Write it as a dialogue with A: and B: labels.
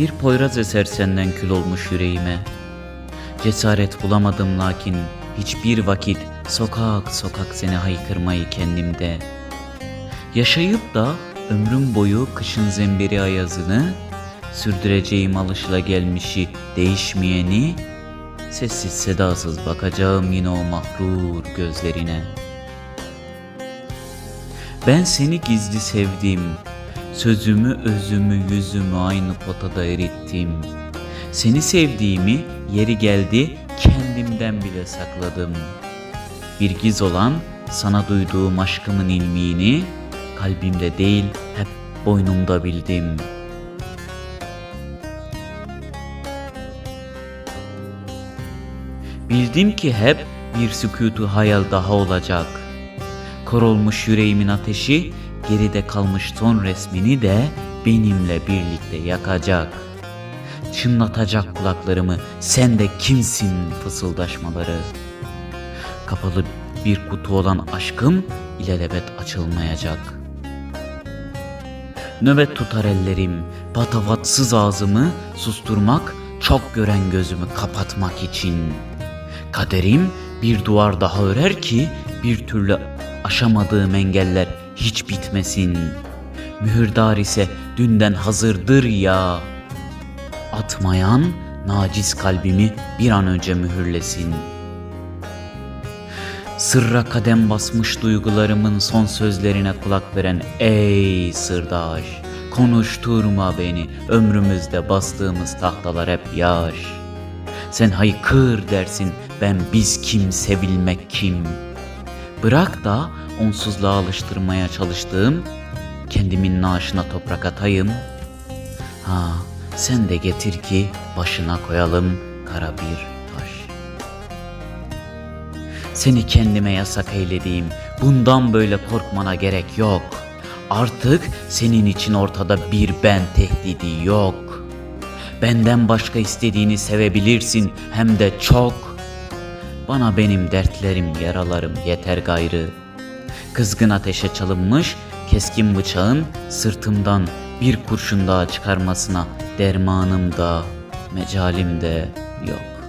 A: Bir poyraz eser senden kül olmuş yüreğime. Cesaret bulamadım lakin hiçbir vakit sokak sokak seni haykırmayı kendimde. Yaşayıp da ömrüm boyu kışın zemberi ayazını, sürdüreceğim alışılagelmişi değişmeyeni, sessiz sedasız bakacağım yine o mahrur gözlerine. Ben seni gizli sevdim, sözümü özümü yüzümü aynı potada erittim. Seni sevdiğimi yeri geldi kendimden bile sakladım. Bir giz olan sana duyduğum aşkımın ilmini kalbimde değil hep boynumda bildim. Bildim ki hep bir sükutu hayal daha olacak. Korolmuş yüreğimin ateşi geride kalmış son resmini de benimle birlikte yakacak. Çınlatacak kulaklarımı sen de kimsin fısıldaşmaları. Kapalı bir kutu olan aşkım ilelebet açılmayacak. Nöbet tutar ellerim, patavatsız ağzımı susturmak, çok gören gözümü kapatmak için. Kaderim bir duvar daha örer ki bir türlü aşamadığım engeller hiç bitmesin. Mühürdar ise dünden hazırdır ya. Atmayan naciz kalbimi bir an önce mühürlesin. Sırra kadem basmış duygularımın son sözlerine kulak veren ey sırdaş. Konuşturma beni ömrümüzde bastığımız tahtalar hep yaş. Sen haykır dersin ben biz kim sevilmek kim. Bırak da onsuzluğa alıştırmaya çalıştığım kendimin naaşına toprak atayım. Ha sen de getir ki başına koyalım kara bir taş. Seni kendime yasak eylediğim bundan böyle korkmana gerek yok. Artık senin için ortada bir ben tehdidi yok. Benden başka istediğini sevebilirsin hem de çok. Bana benim dertlerim, yaralarım yeter gayrı. Kızgın ateşe çalınmış keskin bıçağın sırtımdan bir kurşun daha çıkarmasına dermanım da, mecalim de yok.